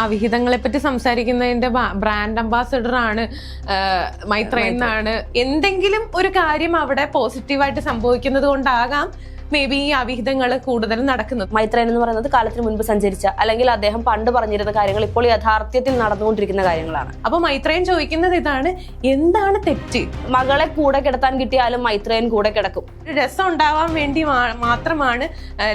ആ വിഹിതങ്ങളെ പറ്റി സംസാരിക്കുന്നതിന്റെ brand ambassador ആണ് മൈത്ര എന്നാണ്. എന്തെങ്കിലും ഒരു കാര്യം അവിടെ പോസിറ്റീവായിട്ട് സംഭവിക്കുന്നത് കൊണ്ടാകാം. മേ ബി ഈ അവിഹിതങ്ങൾ കൂടുതൽ നടക്കുന്നത്. മൈത്രേൻ എന്ന് പറയുന്നത് കാലത്തിന് മുൻപ് സഞ്ചരിച്ച അല്ലെങ്കിൽ അദ്ദേഹം പണ്ട് പറഞ്ഞിരുന്ന കാര്യങ്ങൾ ഇപ്പോൾ യഥാർത്ഥത്തിൽ നടന്നുകൊണ്ടിരിക്കുന്ന കാര്യങ്ങളാണ്. അപ്പൊ മൈത്രേൻ ചോദിക്കുന്നത് ഇതാണ് എന്താണ് തെറ്റ്? മകളെ കൂടെ കിടത്താൻ കിട്ടിയാലും മൈത്രേൻ കൂടെ കിടക്കും. രസം ഉണ്ടാവാൻ വേണ്ടി മാത്രമാണ്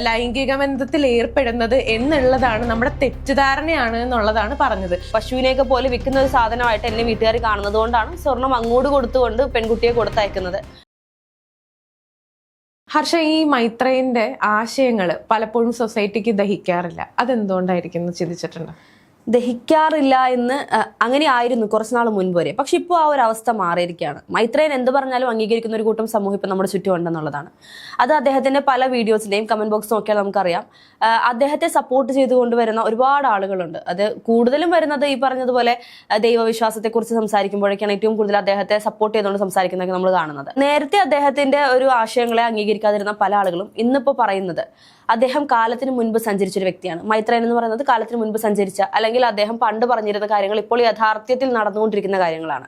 ലൈംഗിക ബന്ധത്തിൽ ഏർപ്പെടുന്നത് എന്നുള്ളതാണ് നമ്മുടെ തെറ്റിദ്ധാരണയാണ് എന്നുള്ളതാണ് പറഞ്ഞത്. പശുവിനെയൊക്കെ പോലെ വിൽക്കുന്ന ഒരു സാധനമായിട്ട് എന്നെ വീട്ടുകാർ കാണുന്നത് കൊണ്ടാണ് സ്വർണം അങ്ങോട്ട് കൊടുത്തുകൊണ്ട് പെൺകുട്ടിയെ കൊടുത്തയക്കുന്നത്. ഹർഷ ഈ മൈത്രേയന്റെ ആശയങ്ങൾ പലപ്പോഴും സൊസൈറ്റിക്ക് ദഹിക്കാറില്ല. അതെന്തുകൊണ്ടായിരിക്കും എന്ന് ചിന്തിച്ചിട്ടുണ്ട്? ദഹിക്കാറില്ല എന്ന് അങ്ങനെ ആയിരുന്നു കുറച്ച് നാൾ മുൻപ് വരെ. പക്ഷെ ഇപ്പോൾ ആ ഒരു അവസ്ഥ മാറിയിരിക്കുകയാണ്. മൈത്രേൻ എന്ത് പറഞ്ഞാലും അംഗീകരിക്കുന്ന ഒരു കൂട്ടം സമൂഹം ഇപ്പം നമ്മുടെ ചുറ്റും ഉണ്ടെന്നുള്ളതാണ്. അത് അദ്ദേഹത്തിന്റെ പല വീഡിയോസിന്റെയും കമന്റ് ബോക്സ് നോക്കിയാൽ നമുക്കറിയാം. അദ്ദേഹത്തെ സപ്പോർട്ട് ചെയ്തുകൊണ്ട് വരുന്ന ഒരുപാട് ആളുകളുണ്ട്. അത് കൂടുതലും വരുന്നത് ഈ പറഞ്ഞതുപോലെ ദൈവവിശ്വാസത്തെക്കുറിച്ച് സംസാരിക്കുമ്പോഴേക്കാണ് ഏറ്റവും കൂടുതൽ അദ്ദേഹത്തെ സപ്പോർട്ട് ചെയ്തുകൊണ്ട് സംസാരിക്കുന്നതൊക്കെ നമ്മൾ കാണുന്നത്. നേരത്തെ അദ്ദേഹത്തിന്റെ ഒരു ആശയങ്ങളെ അംഗീകരിക്കാതിരുന്ന പല ആളുകളും ഇന്നിപ്പോൾ പറയുന്നത് അദ്ദേഹം കാലത്തിന് മുൻപ് സഞ്ചരിച്ചൊരു വ്യക്തിയാണ്. മൈത്രൻ എന്ന് പറയുന്നത് കാലത്തിന് മുൻപ് സഞ്ചരിച്ച അല്ലെങ്കിൽ അദ്ദേഹം പണ്ട് പറഞ്ഞിരുന്ന കാര്യങ്ങൾ ഇപ്പോൾ യഥാർത്ഥത്തിൽ നടന്നുകൊണ്ടിരിക്കുന്ന കാര്യങ്ങളാണ്.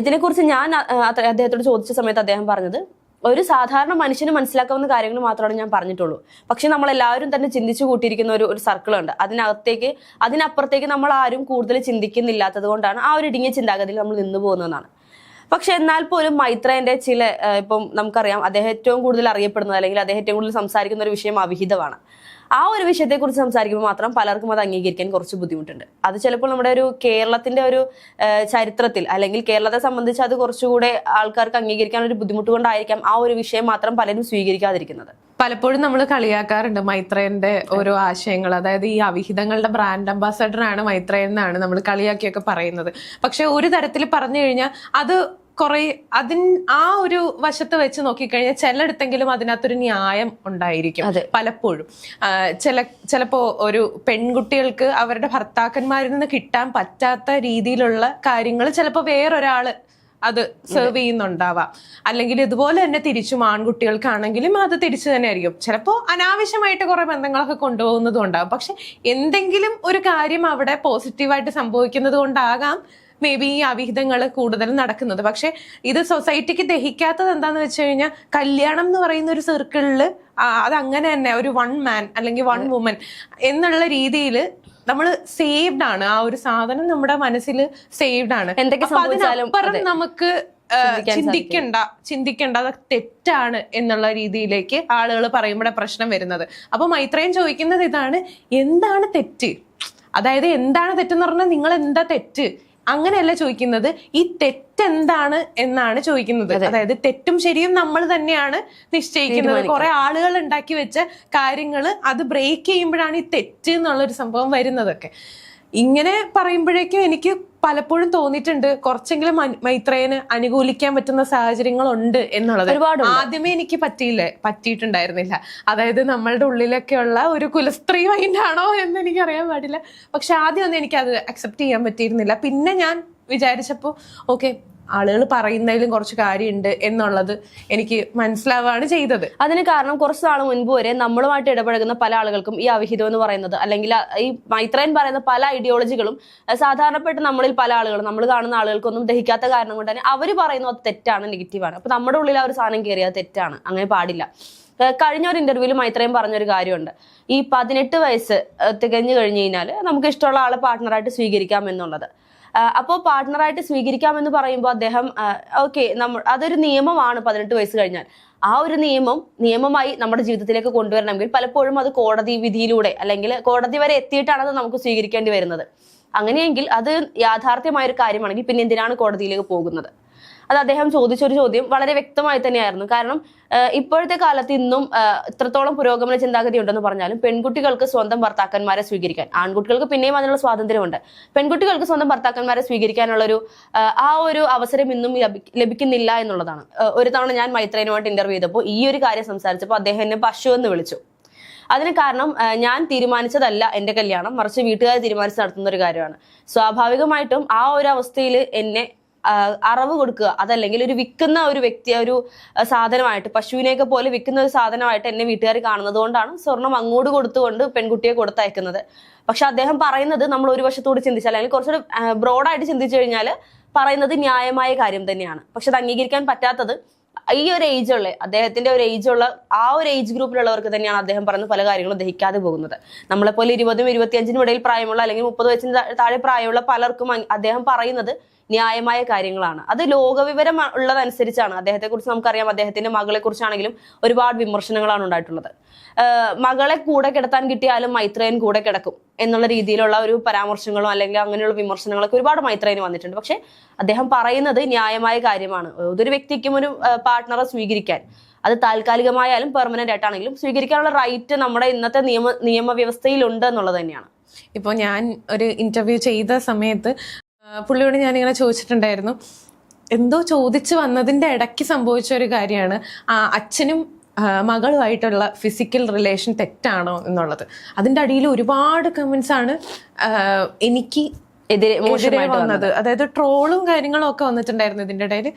ഇതിനെക്കുറിച്ച് ഞാൻ അദ്ദേഹത്തോട് ചോദിച്ച സമയത്ത് അദ്ദേഹം പറഞ്ഞത് ഒരു സാധാരണ മനുഷ്യന് മനസ്സിലാക്കാവുന്ന കാര്യങ്ങൾ മാത്രമാണ് ഞാൻ പറഞ്ഞിട്ടുള്ളൂ. പക്ഷെ നമ്മൾ എല്ലാവരും തന്നെ ചിന്തിച്ചു കൂട്ടിയിരിക്കുന്ന ഒരു ഒരു സർക്കിളുണ്ട്. അതിനകത്തേക്ക് അതിനപ്പുറത്തേക്ക് നമ്മൾ ആരും കൂടുതൽ ചിന്തിക്കുന്നില്ലാത്തത് കൊണ്ടാണ് ആ ഒരു ഇടുങ്ങിയ ചിന്താഗതിയിൽ നമ്മൾ നിന്നു പോകുന്നതെന്നാണ്. പക്ഷെ എന്നാൽ പോലും മൈത്രേന്റെ ചില ഇപ്പം നമുക്കറിയാം അദ്ദേഹം ഏറ്റവും കൂടുതൽ അറിയപ്പെടുന്നത് അല്ലെങ്കിൽ അദ്ദേഹം ഏറ്റവും കൂടുതൽ സംസാരിക്കുന്ന ഒരു വിഷയം അവിഹിതമാണ്. ആ ഒരു വിഷയത്തെക്കുറിച്ച് സംസാരിക്കുമ്പോൾ മാത്രം പലർക്കും അത് അംഗീകരിക്കാൻ കുറച്ച് ബുദ്ധിമുട്ടുണ്ട്. അത് ചിലപ്പോൾ നമ്മുടെ ഒരു കേരളത്തിന്റെ ഒരു ചരിത്രത്തിൽ അല്ലെങ്കിൽ കേരളത്തെ സംബന്ധിച്ച് അത് കുറച്ചുകൂടെ ആൾക്കാർക്ക് അംഗീകരിക്കാൻ ഒരു ബുദ്ധിമുട്ട് കൊണ്ടായിരിക്കാം ആ ഒരു വിഷയം മാത്രം പലരും സ്വീകരിക്കാതിരിക്കുന്നത്. പലപ്പോഴും നമ്മൾ കളിയാക്കാറുണ്ട് മൈത്രേന്റെ ഓരോ ആശയങ്ങൾ. അതായത് ഈ അവിഹിതങ്ങളുടെ ബ്രാൻഡ് അംബാസഡർ ആണ് മൈത്രേയൻ എന്നാണ് നമ്മൾ കളിയാക്കിയൊക്കെ പറയുന്നത്. പക്ഷെ ഒരു തരത്തിൽ പറഞ്ഞു കഴിഞ്ഞാൽ അത് കുറെ അതിൻ ആ ഒരു വശത്ത് വെച്ച് നോക്കിക്കഴിഞ്ഞാൽ ചിലയിടത്തെങ്കിലും അതിനകത്തൊരു ന്യായം ഉണ്ടായിരിക്കും പലപ്പോഴും. ചില ചിലപ്പോ ഒരു പെൺകുട്ടികൾക്ക് അവരുടെ ഭർത്താക്കന്മാരിൽ നിന്ന് കിട്ടാൻ പറ്റാത്ത രീതിയിലുള്ള കാര്യങ്ങൾ ചിലപ്പോൾ വേറൊരാൾ അത് സെർവ് ചെയ്യുന്നുണ്ടാവാം. അല്ലെങ്കിൽ ഇതുപോലെ തന്നെ തിരിച്ചും ആൺകുട്ടികൾക്കാണെങ്കിലും അത് തിരിച്ചു തന്നെ ആയിരിക്കും. ചിലപ്പോൾ അനാവശ്യമായിട്ട് കുറെ ബന്ധങ്ങളൊക്കെ കൊണ്ടുപോകുന്നതും ഉണ്ടാവും. പക്ഷെ എന്തെങ്കിലും ഒരു കാര്യം അവിടെ പോസിറ്റീവായിട്ട് സംഭവിക്കുന്നത് കൊണ്ടാകാം. മേ ബി ഈ അവിഹിതങ്ങൾ കൂടുതലും നടക്കുന്നത്. പക്ഷെ ഇത് സൊസൈറ്റിക്ക് ദഹിക്കാത്തത് എന്താന്ന് വെച്ച് കഴിഞ്ഞാൽ കല്യാണം എന്ന് പറയുന്ന ഒരു സർക്കിളിൽ അത് അങ്ങനെ തന്നെ ഒരു വൺ മാൻ അല്ലെങ്കിൽ വൺ വുമൻ എന്നുള്ള രീതിയിൽ നമ്മൾ സേവ്ഡ് ആണ്. ആ ഒരു സാധനം നമ്മുടെ മനസ്സിൽ സേവ്ഡ് ആണ്. അതിനപ്പുറം അതെ. നമുക്ക് ചിന്തിക്കണ്ട ചിന്തിക്കണ്ട അത് തെറ്റാണ് എന്നുള്ള രീതിയിലേക്ക് ആളുകൾ പറയുമ്പോഴേ പ്രശ്നം വരുന്നത്. അപ്പൊ മൈത്രയും ചോദിക്കുന്നത് ഇതാണ് എന്താണ് തെറ്റ്? അതായത് എന്താണ് തെറ്റെന്ന് പറഞ്ഞാൽ നിങ്ങൾ എന്താ തെറ്റ്? അങ്ങനെയല്ല ചോദിക്കുന്നത് ഈ തെറ്റെന്താണ് എന്നാണ് ചോദിക്കുന്നത്. അതായത് തെറ്റും ശരിയും നമ്മൾ തന്നെയാണ് നിശ്ചയിക്കുന്നത്. കുറെ ആളുകൾ ഉണ്ടാക്കി വെച്ച കാര്യങ്ങൾ അത് ബ്രേക്ക് ചെയ്യുമ്പോഴാണ് ഈ തെറ്റ് എന്നുള്ളൊരു സംഭവം വരുന്നതൊക്കെ. ഇങ്ങനെ പറയുമ്പോഴേക്കും എനിക്ക് പലപ്പോഴും തോന്നിയിട്ടുണ്ട് കുറച്ചെങ്കിലും മൈത്രേന് മൈത്രേയന് അനുകൂലിക്കാൻ പറ്റുന്ന സാഹചര്യങ്ങളുണ്ട് എന്നുള്ളത്. ഒരുപാട് ആദ്യമേ എനിക്ക് പറ്റിയില്ലേ പറ്റിയിട്ടുണ്ടായിരുന്നില്ല. അതായത് നമ്മളുടെ ഉള്ളിലൊക്കെയുള്ള ഒരു കുലസ്ത്രീ മൈൻഡ് ആണോ എന്ന് എനിക്ക് അറിയാൻ പാടില്ല. പക്ഷെ ആദ്യം ഒന്നും എനിക്ക് അത് അക്സെപ്റ്റ് ചെയ്യാൻ പറ്റിയിരുന്നില്ല. പിന്നെ ഞാൻ വിചാരിച്ചപ്പോൾ ഓക്കെ ആളുകൾ പറയുന്നതിലും കുറച്ച് കാര്യമുണ്ട് എന്നുള്ളത് എനിക്ക് മനസ്സിലാവുകയാണ് ചെയ്തത്. അതിന് കാരണം കുറച്ച് നാൾ മുൻപ് വരെ നമ്മളുമായിട്ട് ഇടപഴകുന്ന പല ആളുകൾക്കും ഈ അവിഹിതം എന്ന് പറയുന്നത് അല്ലെങ്കിൽ ഈ മൈത്രയൻ പറയുന്ന പല ഐഡിയോളജികളും സാധാരണപ്പെട്ട നമ്മളിൽ പല ആളുകളും നമ്മൾ കാണുന്ന ആളുകൾക്കൊന്നും ദഹിക്കാത്ത കാരണം കൊണ്ട് തന്നെ അവർ പറയുന്നത് തെറ്റാണ് നെഗറ്റീവാണ് അപ്പൊ നമ്മുടെ ഉള്ളിൽ ആ ഒരു സാധനം കയറിയത് തെറ്റാണ് അങ്ങനെ പാടില്ല. കഴിഞ്ഞ ഒരു ഇന്റർവ്യൂവിൽ മൈത്രയും പറഞ്ഞൊരു കാര്യമുണ്ട്. ഈ പതിനെട്ട് വയസ്സ് തികഞ്ഞു കഴിഞ്ഞു കഴിഞ്ഞാൽ നമുക്ക് ഇഷ്ടമുള്ള ആളെ പാർട്ട്ണറായിട്ട് സ്വീകരിക്കാം എന്നുള്ളത്. അപ്പോൾ പാർട്ട്ണറായിട്ട് സ്വീകരിക്കാം എന്ന് പറയുമ്പോൾ അദ്ദേഹം ഓക്കെ നമ്മൾ അതൊരു നിയമമാണ് പതിനെട്ട് വയസ്സ് കഴിഞ്ഞാൽ. ആ ഒരു നിയമം നിയമമായി നമ്മുടെ ജീവിതത്തിലേക്ക് കൊണ്ടുവരണമെങ്കിൽ പലപ്പോഴും അത് കോടതി വിധിയിലൂടെ അല്ലെങ്കിൽ കോടതി വരെ എത്തിയിട്ടാണ് അത് നമുക്ക് സ്വീകരിക്കേണ്ടി വരുന്നത്. അങ്ങനെയെങ്കിൽ അത് യാഥാർത്ഥ്യമായ ഒരു കാര്യമാണെങ്കിൽ പിന്നെ എന്തിനാണ് കോടതിയിലേക്ക് പോകുന്നത്? അത് അദ്ദേഹം ചോദിച്ച ഒരു ചോദ്യം വളരെ വ്യക്തമായി തന്നെയായിരുന്നു. കാരണം ഇപ്പോഴത്തെ കാലത്ത് ഇന്നും ഇത്രത്തോളം പുരോഗമന ചിന്താഗതി ഉണ്ടെന്ന് പറഞ്ഞാലും പെൺകുട്ടികൾക്ക് സ്വന്തം ഭർത്താക്കന്മാരെ സ്വീകരിക്കാൻ ആൺകുട്ടികൾക്ക് പിന്നെയും അതിനുള്ള സ്വാതന്ത്ര്യമുണ്ട്. പെൺകുട്ടികൾക്ക് സ്വന്തം ഭർത്താക്കന്മാരെ സ്വീകരിക്കാനുള്ള ഒരു ആ ഒരു അവസരം ഇന്നും ലഭിക്കുന്നില്ല എന്നുള്ളതാണ്. ഒരു തവണ ഞാൻ മൈത്രേനുമായിട്ട് ഇന്റർവ്യൂ ചെയ്തപ്പോൾ ഈ ഒരു കാര്യം സംസാരിച്ചപ്പോൾ അദ്ദേഹം എന്നെ പശു എന്ന് വിളിച്ചു. അതിന് കാരണം ഞാൻ തീരുമാനിച്ചതല്ല എന്റെ കല്യാണം മറിച്ച് വീട്ടുകാർ തീരുമാനിച്ച് നടത്തുന്ന ഒരു കാര്യമാണ്. സ്വാഭാവികമായിട്ടും ആ ഒരു അവസ്ഥയിൽ എന്നെ അറവ് കൊടുക്കുക. അതല്ലെങ്കിൽ ഒരു വിൽക്കുന്ന ഒരു വ്യക്തി ഒരു സാധനമായിട്ട് പശുവിനെയൊക്കെ പോലെ വിൽക്കുന്ന ഒരു സാധനമായിട്ട് എന്നെ വീട്ടുകാർ കാണുന്നത് കൊണ്ടാണ് സ്വർണം അങ്ങോട്ട് കൊടുത്തുകൊണ്ട് പെൺകുട്ടിയെ കൊടുത്തയക്കുന്നത്. പക്ഷെ അദ്ദേഹം പറയുന്നത് നമ്മൾ ഒരു വശത്തോട് ചിന്തിച്ചാൽ അല്ലെങ്കിൽ കുറച്ചുകൂടെ ബ്രോഡായിട്ട് ചിന്തിച്ചു കഴിഞ്ഞാൽ പറയുന്നത് ന്യായമായ കാര്യം തന്നെയാണ്. പക്ഷെ അത് അംഗീകരിക്കാൻ പറ്റാത്തത് ഈ ഒരു ഏജുള്ള അദ്ദേഹത്തിന്റെ ഒരു ഏജുള്ള ആ ഒരു ഏജ് ഗ്രൂപ്പിലുള്ളവർക്ക് തന്നെയാണ് അദ്ദേഹം പറയുന്ന പല കാര്യങ്ങളും ദഹിക്കാതെ പോകുന്നത്. നമ്മളെപ്പോലെ ഇരുപതും ഇരുപത്തിയഞ്ചിനും ഇടയിൽ പ്രായമുള്ള അല്ലെങ്കിൽ മുപ്പത് വയസ്സിന് താഴെ പ്രായമുള്ള പലർക്കും അദ്ദേഹം പറയുന്നത് ന്യായമായ കാര്യങ്ങളാണ്. അത് ലോകവിവരം ഉള്ളതനുസരിച്ചാണ്. അദ്ദേഹത്തെ കുറിച്ച് നമുക്കറിയാം. അദ്ദേഹത്തിന്റെ മകളെ കുറിച്ചാണെങ്കിലും ഒരുപാട് വിമർശനങ്ങളാണ് ഉണ്ടായിട്ടുള്ളത്. മകളെ കൂടെ കിടത്താൻ കിട്ടിയാലും മൈത്രയൻ കൂടെ കിടക്കും എന്നുള്ള രീതിയിലുള്ള ഒരു പരാമർശങ്ങളോ അല്ലെങ്കിൽ അങ്ങനെയുള്ള വിമർശനങ്ങളൊക്കെ ഒരുപാട് മൈത്രേയന് വന്നിട്ടുണ്ട്. പക്ഷെ അദ്ദേഹം പറയുന്നത് ന്യായമായ കാര്യമാണ്. ഏതൊരു വ്യക്തിക്കും ഒരു പാർട്ട്ണറെ സ്വീകരിക്കാൻ. അത് താൽക്കാലികമായാലും പെർമനന്റ് ആയിട്ടാണെങ്കിലും സ്വീകരിക്കാനുള്ള റൈറ്റ് നമ്മുടെ ഇന്നത്തെ നിയമ നിയമവ്യവസ്ഥയിലുണ്ട് എന്നുള്ളത് തന്നെയാണ്. ഇപ്പോൾ ഞാൻ ഒരു ഇന്റർവ്യൂ ചെയ്ത സമയത്ത് പുള്ളിയോട് ഞാനിങ്ങനെ ചോദിച്ചിട്ടുണ്ടായിരുന്നു. എന്തോ ചോദിച്ചു വന്നതിന്റെ ഇടയ്ക്ക് സംഭവിച്ച ഒരു കാര്യമാണ്. ആ അച്ഛനും മകളുമായിട്ടുള്ള ഫിസിക്കൽ റിലേഷൻ തെറ്റാണോ എന്നുള്ളത്. അതിന്റെ അടിയിൽ ഒരുപാട് കമന്റ്സ് ആണ് എനിക്ക് എതിരെ എതിരെ വന്നത്. അതായത് ട്രോളും കാര്യങ്ങളും ഒക്കെ വന്നിട്ടുണ്ടായിരുന്നു ഇതിന്റെ ഇടയിൽ.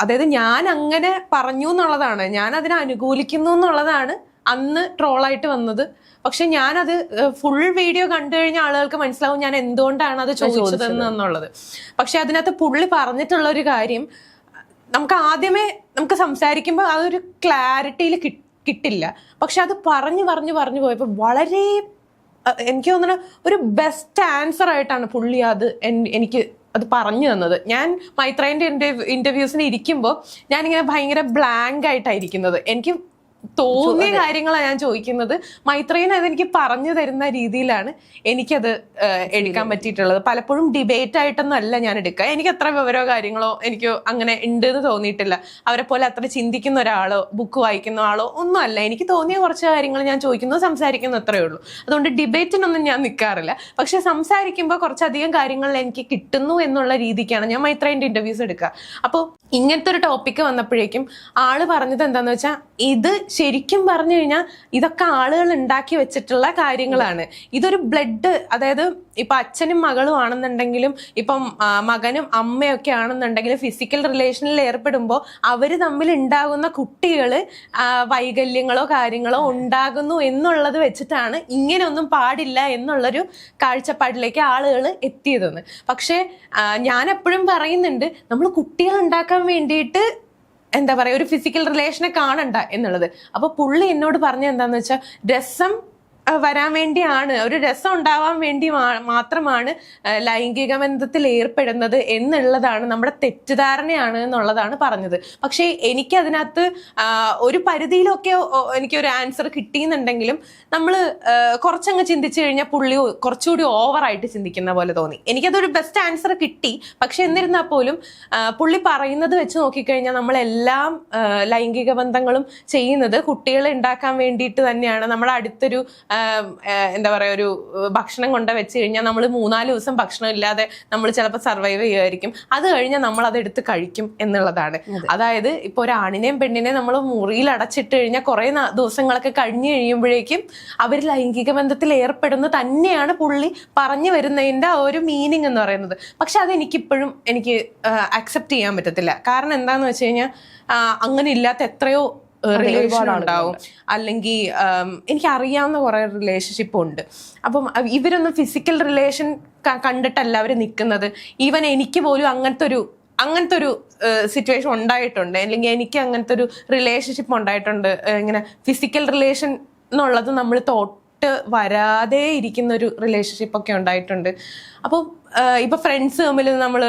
അതായത് ഞാൻ അങ്ങനെ പറഞ്ഞു എന്നുള്ളതാണ്. ഞാൻ അതിനെ അനുകൂലിക്കുന്നു എന്നുള്ളതാണ്. അന്ന് ട്രോളായിട്ട് വന്നത്. പക്ഷെ ഞാനത് ഫുൾ വീഡിയോ കണ്ടു കഴിഞ്ഞ ആളുകൾക്ക് മനസ്സിലാവും ഞാൻ എന്തുകൊണ്ടാണ് അത് ചോദിച്ചതെന്ന് എന്നുള്ളത്. പക്ഷെ അതിനകത്ത് പുള്ളി പറഞ്ഞിട്ടുള്ള ഒരു കാര്യം നമുക്ക് ആദ്യമേ നമുക്ക് സംസാരിക്കുമ്പോൾ അതൊരു ക്ലാരിറ്റിയിൽ കിട്ടില്ല. പക്ഷെ അത് പറഞ്ഞു പറഞ്ഞു പറഞ്ഞു പോയപ്പോൾ വളരെ എനിക്ക് തോന്നുന്ന ഒരു ബെസ്റ്റ് ആൻസർ ആയിട്ടാണ് പുള്ളി അത് എനിക്ക് അത് പറഞ്ഞു തന്നത്. ഞാൻ മൈത്രേന്റെ ഇന്റർവ്യൂസിന് ഇരിക്കുമ്പോൾ ഞാനിങ്ങനെ ഭയങ്കര ബ്ലാങ്ക് ആയിട്ടായിരിക്കുന്നത് എനിക്ക് തോന്നിയ കാര്യങ്ങളാണ് ഞാൻ ചോദിക്കുന്നത്. മൈത്രേയൻ അതെനിക്ക് പറഞ്ഞു തരുന്ന രീതിയിലാണ് എനിക്കത് എടുക്കാൻ പറ്റിയിട്ടുള്ളത്. പലപ്പോഴും ഡിബേറ്റ് ആയിട്ടൊന്നും അല്ല ഞാൻ എടുക്കുക. എനിക്ക് അത്ര വിവരമോ കാര്യങ്ങളോ എനിക്ക് അങ്ങനെ ഉണ്ട് എന്ന് തോന്നിയിട്ടില്ല. അവരെ പോലെ അത്ര ചിന്തിക്കുന്ന ഒരാളോ ബുക്ക് വായിക്കുന്ന ആളോ ഒന്നും അല്ല എനിക്ക് തോന്നിയ കുറച്ച് കാര്യങ്ങൾ ഞാൻ ചോദിക്കുന്നു സംസാരിക്കുന്നു അത്രയേ ഉള്ളൂ. അതുകൊണ്ട് ഡിബേറ്റിനൊന്നും ഞാൻ നിൽക്കാറില്ല പക്ഷെ സംസാരിക്കുമ്പോൾ കുറച്ചധികം കാര്യങ്ങൾ എനിക്ക് കിട്ടുന്നു എന്നുള്ള രീതിക്കാണ് ഞാൻ മൈത്രേന്റെ ഇന്റർവ്യൂസ് എടുക്കുക. അപ്പോൾ ഇങ്ങനത്തെ ഒരു ടോപ്പിക്ക് വന്നപ്പോഴേക്കും ആൾ പറഞ്ഞത് എന്താണെന്ന് വെച്ചാൽ ഇത് ശരിക്കും പറഞ്ഞു കഴിഞ്ഞാൽ ഇതൊക്കെ ആളുകൾ ഉണ്ടാക്കി വെച്ചിട്ടുള്ള കാര്യങ്ങളാണ്. ഇതൊരു ബ്ലഡ് അതായത് ഇപ്പൊ അച്ഛനും മകളും ആണെന്നുണ്ടെങ്കിലും ഇപ്പം മകനും അമ്മയൊക്കെ ആണെന്നുണ്ടെങ്കിലും ഫിസിക്കൽ റിലേഷനിൽ ഏർപ്പെടുമ്പോൾ അവർ തമ്മിൽ ഉണ്ടാകുന്ന കുട്ടികൾ വൈകല്യങ്ങളോ കാര്യങ്ങളോ ഉണ്ടാകുന്നു എന്നുള്ളത് വെച്ചിട്ടാണ് ഇങ്ങനെയൊന്നും പാടില്ല എന്നുള്ളൊരു കാഴ്ചപ്പാടിലേക്ക് ആളുകൾ എത്തിയതെന്ന്. പക്ഷേ ഞാൻ എപ്പോഴും പറയുന്നുണ്ട് നമ്മൾ കുട്ടികൾ ഉണ്ടാക്കാൻ വേണ്ടിയിട്ട് എന്താ പറയുക ഒരു ഫിസിക്കൽ റിലേഷനെ കാണണ്ട എന്നുള്ളത്. അപ്പോൾ പുള്ളി എന്നോട് പറഞ്ഞ എന്താന്ന് വെച്ചാൽ രസം വരാൻ വേണ്ടിയാണ്. ഒരു രസം ഉണ്ടാവാൻ വേണ്ടി മാത്രമാണ് ലൈംഗിക ബന്ധത്തിൽ ഏർപ്പെടുന്നത് എന്നുള്ളതാണ് നമ്മുടെ തെറ്റിദ്ധാരണയാണ് എന്നുള്ളതാണ് പറഞ്ഞത്. പക്ഷേ എനിക്ക് അതിനകത്ത് ഒരു പരിധിയിലൊക്കെ എനിക്കൊരു ആൻസർ കിട്ടിയെന്നുണ്ടെങ്കിലും നമ്മൾ കുറച്ചങ്ങ് ചിന്തിച്ചു കഴിഞ്ഞാൽ പുള്ളി കുറച്ചുകൂടി ഓവറായിട്ട് ചിന്തിക്കുന്ന പോലെ തോന്നി. എനിക്കതൊരു ബെസ്റ്റ് ആൻസർ കിട്ടി. പക്ഷെ എന്നിരുന്നാൽ പോലും പുള്ളി പറയുന്നത് വെച്ച് നോക്കിക്കഴിഞ്ഞാൽ നമ്മളെല്ലാം ലൈംഗിക ബന്ധങ്ങളും ചെയ്യുന്നത് കുട്ടികളെ ഉണ്ടാക്കാൻ വേണ്ടിയിട്ട് തന്നെയാണ്. നമ്മുടെ അടുത്തൊരു എന്താ പറയുക ഒരു ഭക്ഷണം കൊണ്ട് വെച്ച് കഴിഞ്ഞാൽ നമ്മൾ മൂന്നാൽ ദിവസം ഭക്ഷണം ഇല്ലാതെ നമ്മൾ ചിലപ്പോൾ സർവൈവ് ചെയ്യുമായിരിക്കും അത് കഴിഞ്ഞാൽ നമ്മൾ അത് എടുത്ത് കഴിക്കും എന്നുള്ളതാണ്. അതായത് ഇപ്പോൾ ഒരു ആണിനെയും പെണ്ണിനെയും നമ്മൾ മുറിയിൽ അടച്ചിട്ട് കഴിഞ്ഞാൽ കുറേ ദിവസങ്ങളൊക്കെ കഴിഞ്ഞു കഴിയുമ്പോഴേക്കും അവർ ലൈംഗിക ബന്ധത്തിൽ ഏർപ്പെടുന്ന. തന്നെയാണ് പുള്ളി പറഞ്ഞു വരുന്നതിന്റെ ആ ഒരു മീനിങ് എന്ന് പറയുന്നത്. പക്ഷെ അതെനിക്കിപ്പോഴും എനിക്ക് അക്സെപ്റ്റ് ചെയ്യാൻ പറ്റത്തില്ല. കാരണം എന്താണെന്ന് വെച്ച് കഴിഞ്ഞാൽ അങ്ങനെ ഇല്ലാത്ത എത്രയോ റിലേഷൻ ഉണ്ടാവും അല്ലെങ്കിൽ എനിക്ക് അറിയാവുന്ന കുറെ റിലേഷൻഷിപ്പ് ഉണ്ട് അപ്പം ഇവരൊന്നും ഫിസിക്കൽ റിലേഷൻ കണ്ടിട്ടല്ല അവർ നിൽക്കുന്നത് ഈവൻ എനിക്ക് പോലും അങ്ങനത്തെ ഒരു അങ്ങനത്തെ ഒരു സിറ്റുവേഷൻ ഉണ്ടായിട്ടുണ്ട്. അല്ലെങ്കിൽ എനിക്ക് അങ്ങനത്തെ ഒരു റിലേഷൻഷിപ്പ് ഉണ്ടായിട്ടുണ്ട് ഇങ്ങനെ ഫിസിക്കൽ റിലേഷൻ എന്നുള്ളത് നമ്മൾ തൊട്ട് വരാതെ ഇരിക്കുന്ന ഒരു റിലേഷൻഷിപ്പ് ഒക്കെ ഉണ്ടായിട്ടുണ്ട്. അപ്പോൾ ഇപ്പൊ ഫ്രണ്ട്സ് തമ്മിൽ നമ്മൾ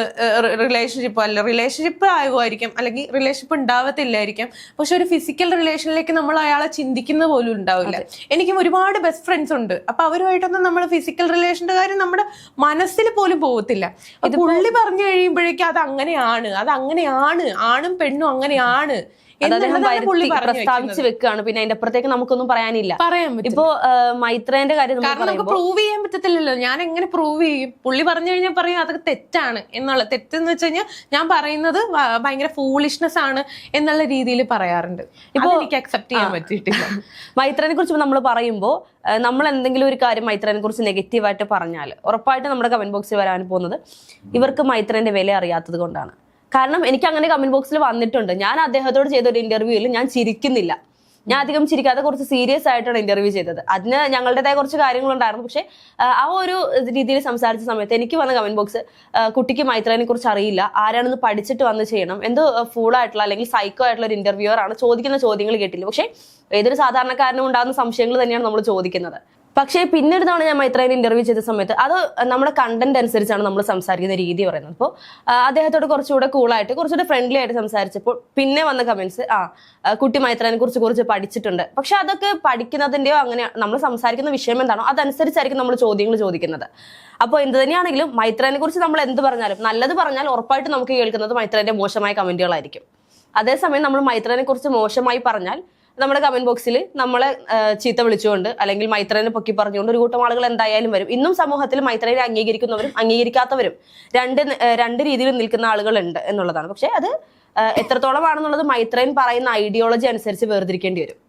റിലേഷൻഷിപ്പ് അല്ല റിലേഷൻഷിപ്പ് ആകുമായിരിക്കും അല്ലെങ്കിൽ റിലേഷൻഷിപ്പ് ഉണ്ടാവത്തില്ലായിരിക്കും പക്ഷെ ഒരു ഫിസിക്കൽ റിലേഷനിലേക്ക് നമ്മൾ അയാളെ ചിന്തിക്കുന്ന പോലും ഉണ്ടാവില്ല. എനിക്കും ഒരുപാട് ബെസ്റ്റ് ഫ്രണ്ട്സ് ഉണ്ട്. അപ്പൊ അവരുമായിട്ടൊന്നും നമ്മൾ ഫിസിക്കൽ റിലേഷന്റെ കാര്യം നമ്മുടെ മനസ്സിൽ പോലും പോകത്തില്ല പുള്ളി പറഞ്ഞു കഴിയുമ്പോഴേക്കും അത് അങ്ങനെയാണ് അത് അങ്ങനെയാണ് ആണും പെണ്ണും അങ്ങനെയാണ്. പ്രസ്താവിച്ച് വെക്കുകയാണ്. പിന്നെ അതിന്റെ അപ്പുറത്തേക്ക് നമുക്കൊന്നും പറയാനില്ല. പറയാൻ പറ്റും ഇപ്പോ ആ, മൈത്രേന്റെ കാര്യം നമുക്ക് പ്രൂവ് ചെയ്യാൻ പറ്റത്തില്ലല്ലോ. ഞാൻ എങ്ങനെ പ്രൂവ് ചെയ്യും? പുള്ളി പറഞ്ഞു കഴിഞ്ഞാൽ പറയും അതൊക്കെ തെറ്റാണ് എന്നുള്ള തെറ്റെന്ന് വെച്ച് കഴിഞ്ഞാൽ ഞാൻ പറയുന്നത് ഭയങ്കര ഫൂളിഷ്നെസ് ആണ് എന്നുള്ള രീതിയിൽ പറയാറുണ്ട്. ഇപ്പൊ എനിക്ക് അക്സെപ്റ്റ് ചെയ്യാൻ പറ്റിയിട്ടില്ല. മൈത്രനെ കുറിച്ച് നമ്മൾ പറയുമ്പോൾ നമ്മൾ എന്തെങ്കിലും ഒരു കാര്യം മൈത്രനെ കുറിച്ച് നെഗറ്റീവായിട്ട് പറഞ്ഞാൽ ഉറപ്പായിട്ട് നമ്മുടെ കമന്റ് ബോക്സിൽ വരാൻ പോകുന്നത് ഇവർക്ക് മൈത്രന്റെ വില അറിയാത്തത് കൊണ്ടാണ്. കാരണം എനിക്ക് അങ്ങനെ കമന്റ് ബോക്സിൽ വന്നിട്ടുണ്ട്. ഞാൻ അദ്ദേഹത്തോട് ചെയ്ത ഒരു ഇന്റർവ്യൂവിൽ ഞാൻ ചിരിക്കുന്നില്ല. ഞാൻ അധികം ചിരിക്കാതെ കുറച്ച് സീരിയസ് ആയിട്ടാണ് ഇന്റർവ്യൂ ചെയ്തത്. അതിന് ഞങ്ങളുടേതായ കുറച്ച് കാര്യങ്ങളുണ്ടായിരുന്നു. പക്ഷെ ആ, ഒരു രീതിയിൽ സംസാരിച്ച സമയത്ത് എനിക്ക് വന്ന കമന്റ് ബോക്സ് കുട്ടിക്ക് മൈത്രനെ കുറിച്ച് അറിയില്ല. ആരാണെന്ന് പഠിച്ചിട്ട് വന്ന് ചെയ്യണം. എന്തോ ഫൂളായിട്ടുള്ള അല്ലെങ്കിൽ സൈക്കോ ആയിട്ടുള്ള ഒരു ഇന്റർവ്യൂവർ ആണ് ചോദിക്കുന്ന ചോദ്യങ്ങൾ കേട്ടില്ല. പക്ഷെ ഏതൊരു സാധാരണക്കാരനും ഉണ്ടാകുന്ന സംശയങ്ങൾ തന്നെയാണ് നമ്മൾ ചോദിക്കുന്നത്. പക്ഷേ പിന്നെ ഒരു തവണ ഞാൻ മൈത്രേനെ ഇന്റർവ്യൂ ചെയ്ത സമയത്ത് അത് നമ്മുടെ കണ്ടന്റ് അനുസരിച്ചാണ് നമ്മൾ സംസാരിക്കുന്ന രീതി പറയുന്നത്. അപ്പോൾ അദ്ദേഹത്തോട് കുറച്ചുകൂടെ കൂളായിട്ട് കുറച്ചുകൂടെ ഫ്രണ്ട്ലി ആയിട്ട് സംസാരിച്ചപ്പോൾ പിന്നെ വന്ന കമൻസ് ആ, കുട്ടി മൈത്രേനെ കുറിച്ച് കുറച്ച് പഠിച്ചിട്ടുണ്ട്. പക്ഷെ അതൊക്കെ പഠിക്കുന്നതിന്റെയോ അങ്ങനെ നമ്മൾ സംസാരിക്കുന്ന വിഷയം എന്താണോ അതനുസരിച്ചായിരിക്കും നമ്മൾ ചോദ്യങ്ങൾ ചോദിക്കുന്നത്. അപ്പോൾ എന്ത് തന്നെയാണെങ്കിലും മൈത്രേനെ കുറിച്ച് നമ്മൾ എന്ത് പറഞ്ഞാലും നല്ലത് പറഞ്ഞാൽ ഉറപ്പായിട്ട് നമുക്ക് കേൾക്കുന്നത് മൈത്രേന്റെ മോശമായ കമന്റുകളായിരിക്കും അതേസമയം നമ്മൾ മൈത്രേനെ കുറിച്ച് മോശമായി പറഞ്ഞാൽ നമ്മുടെ കമന്റ് ബോക്സിൽ നമ്മളെ ചീത്ത വിളിച്ചുകൊണ്ട് അല്ലെങ്കിൽ മൈത്രേനെ പൊക്കി പറഞ്ഞുകൊണ്ട് ഒരു കൂട്ടം ആളുകൾ എന്തായാലും വരും. ഇന്നും സമൂഹത്തിൽ മൈത്രേനെ അംഗീകരിക്കുന്നവരും അംഗീകരിക്കാത്തവരും രണ്ട് രണ്ട് രീതിയിൽ നിൽക്കുന്ന ആളുകളുണ്ട് എന്നുള്ളതാണ്. പക്ഷെ അത് എത്രത്തോളമാണെന്നുള്ളത് മൈത്രേൻ പറയുന്ന ഐഡിയോളജി അനുസരിച്ച് വേർതിരിക്കേണ്ടി വരും.